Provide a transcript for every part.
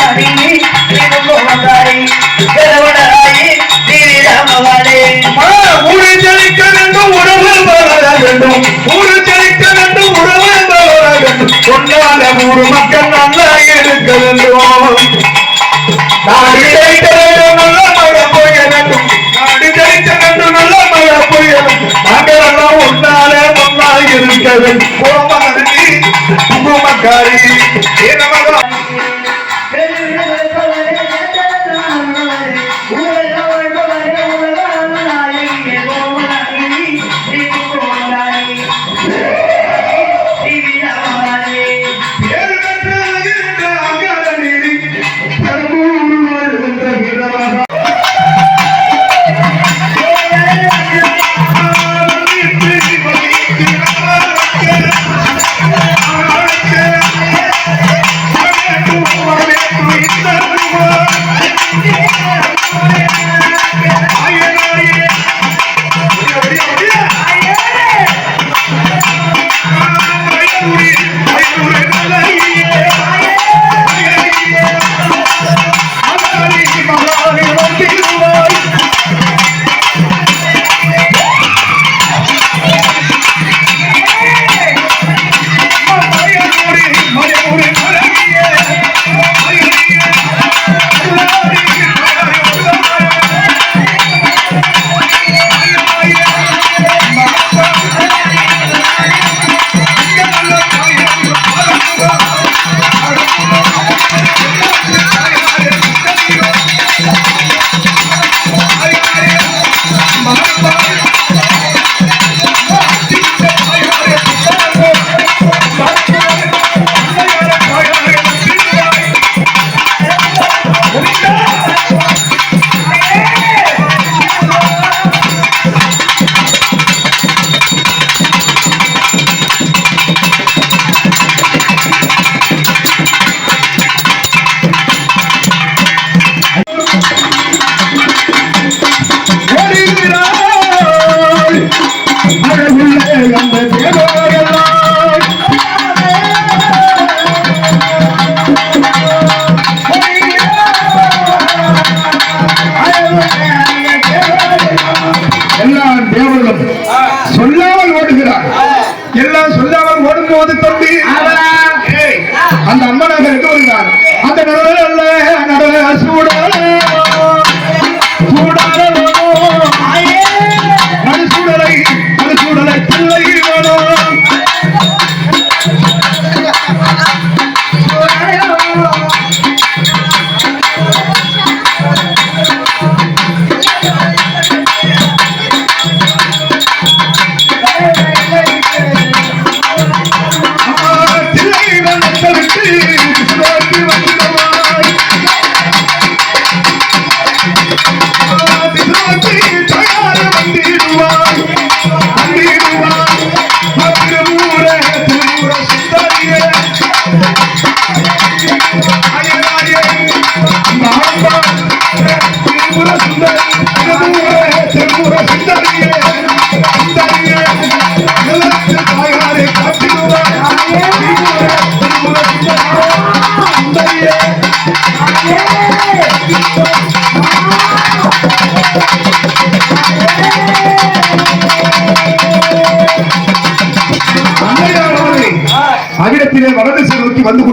கோமணி இது கோமதாரி கரவடாயி ஸ்ரீராமவாடே ஊரு ஜெயிக்க வேண்டும் உறவு வளர வேண்டும். ஊரு ஜெயிக்க வேண்டும் உறவு வளர வேண்டும். சொன்னால ஊர் மக்கள் நல்லா இருக்க வேண்டும். நாடு ஜெயிக்க வேண்டும் நல்ல மழை பொய்ய வேண்டும். நாடு வேண்டும் நல்ல மழை வேண்டும். எல்லாம் ஒன்னா இருக்க வேண்டும். ஏய், அந்த அம்மனாக இருக்க வருகிறார் அந்த நடன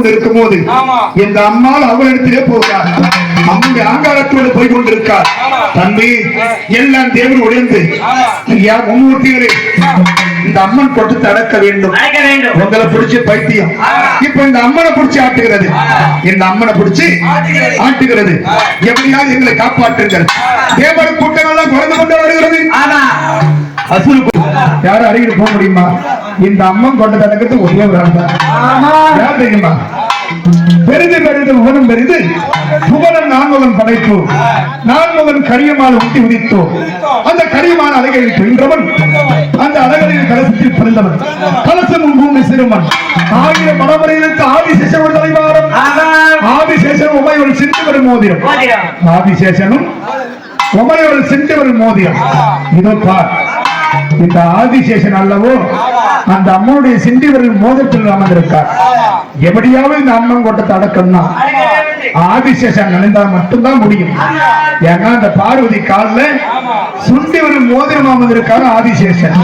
கொண்டிருக்கும் போது. இந்த அம்மாள் அவளிடத்திலே போகிறார் அம்முடைய ஆங்காரத்தோடு போய் கொண்டிருக்கார் தம்பி எல்லாம் தேவன் உடைந்து. ஐயா மும்மூர்த்திகளே இந்த அம்மன் கொட்டத்தை அடக்க வேண்டும். உங்களை பிடிச்ச பைத்தியம். இப்ப இந்த அம்மனை பிடிச்சு ஆட்டுகிறது. இந்த அம்மனை பிடிச்சு ஆட்டுகிறது. எப்படியாவது எங்களை காப்பாற்றுங்கள். தேவர் கூட்டங்கள்லாம் குறைந்து கொண்டு வருகிறது. ஆமா. அசுர யாரும் அருகில் போக முடியுமா? இந்த அம்மன் கொண்ட தடக்கத்து ஒரே ஒரு யார் தெரியுமா? பெரிது பெரிது புவனம் பெரிது. புவனம் நான்முகன் படைப்பு நான்முகன் கரியமால் ஊட்டி உதித்தோ அந்த கரியமான அலைகளில் துயின்றவன் அந்த அலைகளின் கலசத்தில் பிறந்தவன் கலசமும் பூமி சிறுமன். ஆயிரம் மனமுறையிலிருந்து ஆதிசேஷன் ஒரு தலைவாரம் ஆதிசேஷன் உமையோடு சிந்து வரும் மோதிரம். ஆதிசேஷனும் உமையோடு சென்று வரும் மோதிரம். இதோ பார். இந்த ஆதிசேஷன் அல்லவோ அந்த அம்மனுடைய சிண்டி மோதத்தில் அமர்ந்திருக்கார். எப்படியாவது இந்த அம்மன் கோட்டத்தை அடக்கம்னா ஆதிசேஷன் நினைந்தா மட்டும்தான் முடியும். ஏன்னா அந்த பார்வதி காலில் சுண்டி ஒரு மோதிரம் அமர்ந்திருக்காரு ஆதிசேஷன்.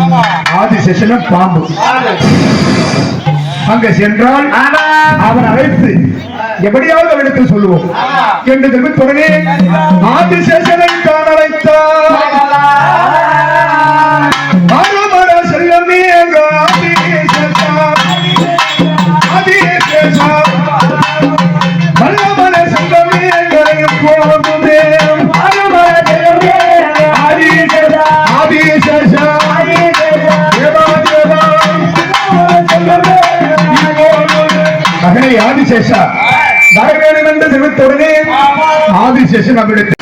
ஆதிசேஷன் பாம்பு. அங்க சென்றால் அவன் அழைத்து எப்படியாவது அவனிடத்தில் சொல்லுவோம். என்று திரும்பி தொடனே ஆதிசேஷனை தான் அழைத்தார். ஆதிசேஷா வர வேண்டும் என்று தெரிவித்தவுடனே ஆதிசேஷன் அவ்விடத்தில்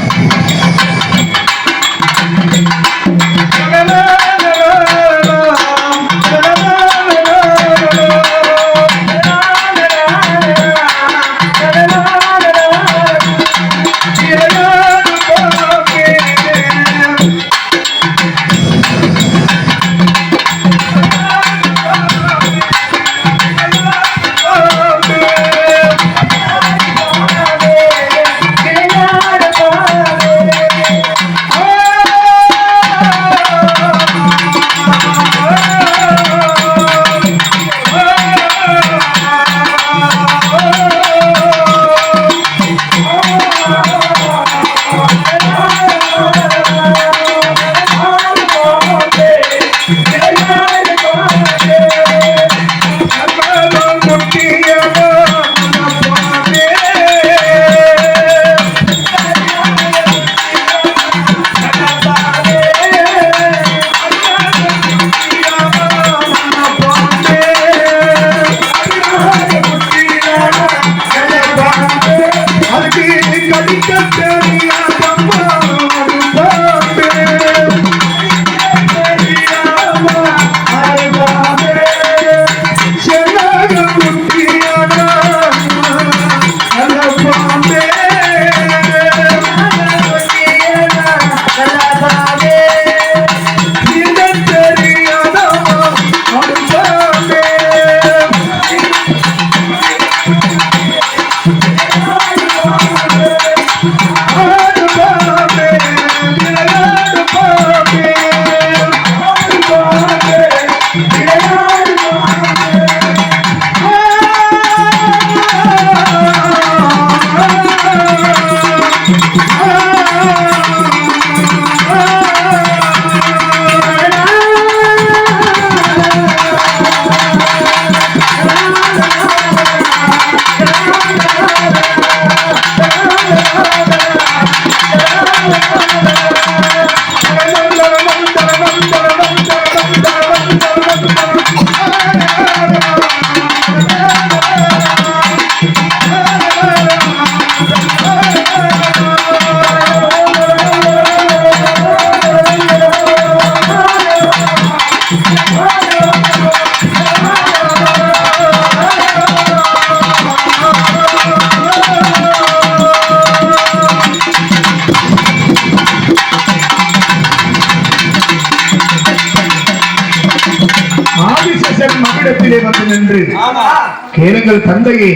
கேளுங்கள் தந்தையே.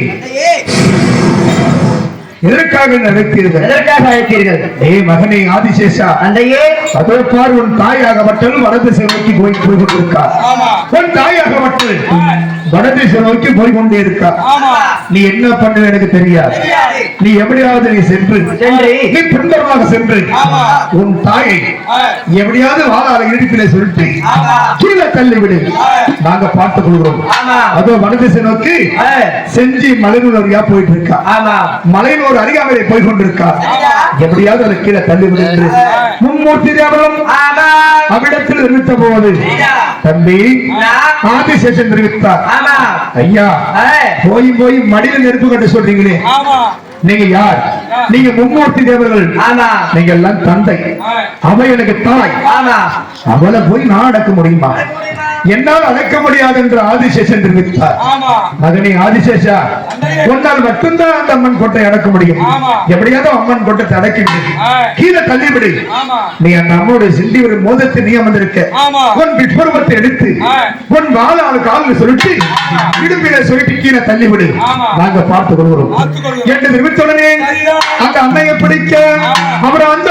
எதற்காக நடத்தீர்கள் எதற்காக அழைத்தீர்கள்? ஏ மகனே ஆதிசேஷா தந்தையே. அதோ பார் உன் தாயாகப்பட்டல் வடதிசை நோக்கி போய் போய் கொண்டிருக்கார் உன் தாயாகப்பட்டல் வடதிசை நோக்கி போய் கொண்டே இருக்கா நீ என்ன பண்ண எனக்கு தெரியாது. நீ எப்படியாவது நீ சென்று நீ பின்புறமாக சென்று உன் தாயை எப்படியாவது வாழாத இடுப்பிலே சொல்லிட்டு கீழே தள்ளி விடு நாங்க பார்த்துக் கொள்கிறோம். அதோ வடதிசை நோக்கி செஞ்சி மலைநூர் வழியா போயிட்டு இருக்கா ஆமா. மலைநூர் அருகாமையிலே போய் கொண்டிருக்கா எப்படியாவது அதை கீழே தள்ளி விடு என்று மும்மூர்த்தி தேவரும் அவ்விடத்தில் நிறுத்த போவது தம்பி ஆதிசேஷன் தெரிவித்தார். ஐயா போய் போய் மடியில நெருப்பு கட்ட சொல்றீங்களே. நீங்க யார்? நீங்க மும்மூர்த்தி தேவர்கள். நீங்க எல்லாம் தந்தை. அவ எனக்கு தாய். அவளை போய் நான் அடக்க முடியுமா? என்னால் அழைக்க முடியாது என்று ஆதிசேஷன் தெரிவித்தார் மகனே ஆதிசேஷா. உன்னால் மட்டும்தான் அந்த அம்மன் கோட்டை அடக்க முடியும். எப்படியாவது அம்மன் கோட்டை அடக்கிவிடு ஆ. கீழே தள்ளிவிடு நீ அந்த அம்மனுடைய சிந்தி ஒரு மோதத்தை நீ அமர்ந்திருக்க. உன் விஸ்வரூபத்தை எடுத்து. உன் வாழால் காலில் சுருட்டி இடுப்பில சுருட்டி கீழே தள்ளிவிடு. நாங்க பார்த்துக் கொள்கிறோம். என்று தெரிவித்துடனே சரிதான். அந்த அன்னையை பிடிக்க. அவர் அந்த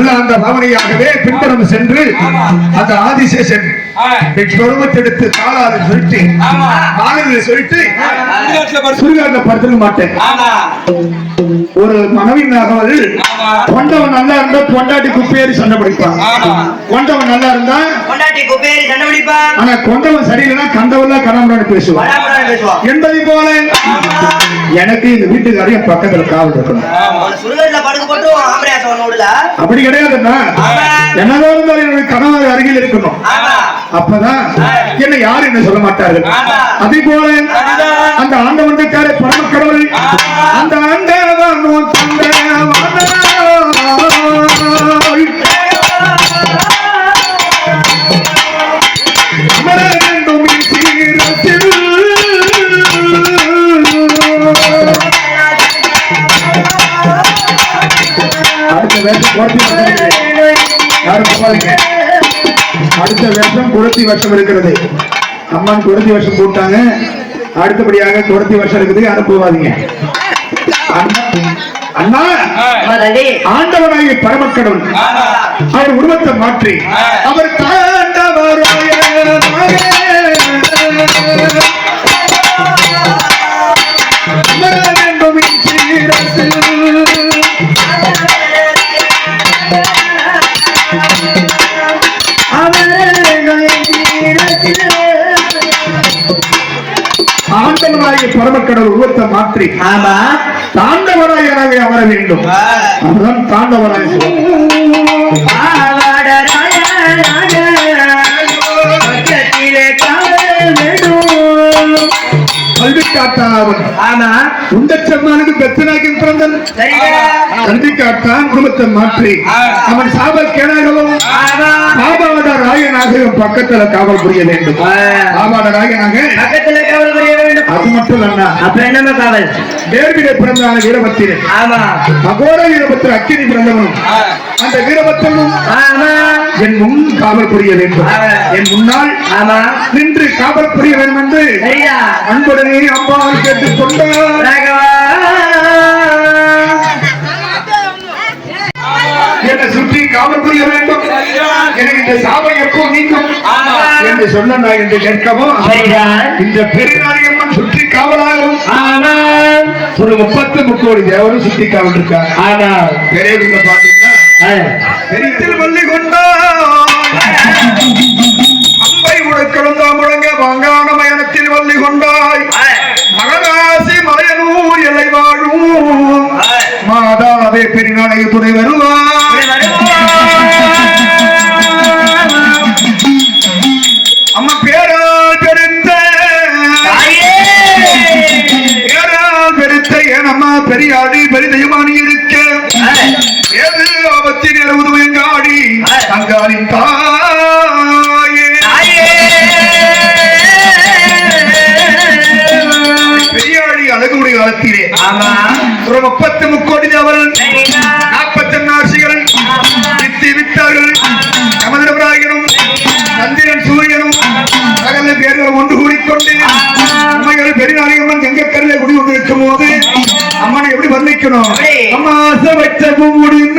மல்லாந்த மமரையாகவே பின்புறம் சென்று அந்த ஆதிசேஷன் காலால் சுருட்டி ஆமா. காலில் சுருட்டி சுடுகாட்டுல படுத்து- சுடுகாட்டில் படுத்துக்க மாட்டேன். ஒரு மனைவி நகவல் கொண்டவன் நல்லா இருந்தா பொண்டாட்டி குப்பேறி சண்டை பிடிப்பான். ஆமா. கொண்டவன் நல்லா இருந்தா பொண்டாட்டி குப்பேரி சண்டை பிடிப்பான். ஆனா கொண்டவன் சரியில்லைன்னா கண்டவன்ல கணவன் பேசுவான். வடாமடான்னு பேசுவான். என்பதை போல எனக்கு இந்த வீட்டுக்காரி என் பக்கத்துல காவல் இருக்கணும். அப்படி கிடையாதுன்னா என்னதான் இருந்தாலும் என்னுடைய கணவர் அருகில் இருக்கணும். அப்பதான் என்ன யாரும் என்ன சொல்ல மாட்டார்கள். அதே போல அந்த ஆண்டவன் இருக்காரு பரம கடவுள் அந்த ஆண்டவன் உன் அடுத்த வருஷம் குழந்தை வருஷம் இருக்கிறது. அம்மன் குழந்தை வருஷம் போட்டாங்க. அடுத்தபடியாக குழந்தை வருஷம் இருக்குது யாரும் அண்ணா- ஆண்டவனாகிய பரமக்கடவுள். அவர் உருவத்தை மாற்றி. அவர் தாண்டவராய வேண்டும் பரமக்கடல் உருவத்தை மாற்றி ஆமா. தாண்டவராயனாக அமர வேண்டும். அதுதான் தாண்டவராய ஆமா. உண்ட செம்மானுக்கு பெத்தனாக்கி பிறந்தன். சரியா. கல்வி காத்தான் குடும்பத்தை மாற்றி. அவன் சாபல் கேனாகவும் ஆமா. பாபாவட ராயனாக பக்கத்துல காவல் புரிய வேண்டும். பாபாவட ராயனாக பக்கத்துல காவல் வேண்டும் அது மட்டும் அல்ல அப்புறம் என்னமா காவல் நேர்விட பிறந்தான வீரபத்திரன். ஆமா. அகோர வீரபத்திர அக்கினி பிறந்தவனும். அந்த வீரபத்திரனும் ஆமா. என் முன் காவல் புரிய வேண்டும். என் முன்னால் ஆமா. நின்று காவல் புரிய வேண்டும் என்று அன்புடனே அம்மாவை கேட்டுக் சுற்றி காவல் புரிய வேண்டும் எனக்கு இந்த சாபம் எப்போ நீங்கும் என்று சொன்ன நான் என்று கேட்கவும். இந்த பெருநாளியம்மன் சுற்றி காவலாகவும். ஆமா ஒரு முப்பத்து முக்கோடி தேவரும் சுற்றி காவல் இருக்காங்க ஆமா பெரியவங்க பாத்தீங்கன்னா பெரியத்தில் வள்ளி கொண்டா. அம்பை உடைக்கொழுந்தா முழங்க வாங்கான மயனத்தில் வள்ளி கொண்டாய். சகல பேர்கள் ஒன்று கூடிக்கொண்டு உண்மைகள் பெரியாரியம்மன் எங்க கருவில குடி கொண்டு இருக்கும் போது அம்மனை எப்படி வர்ணிக்கணும்? எப்படி? அம்மா வச்ச பூமுடிமே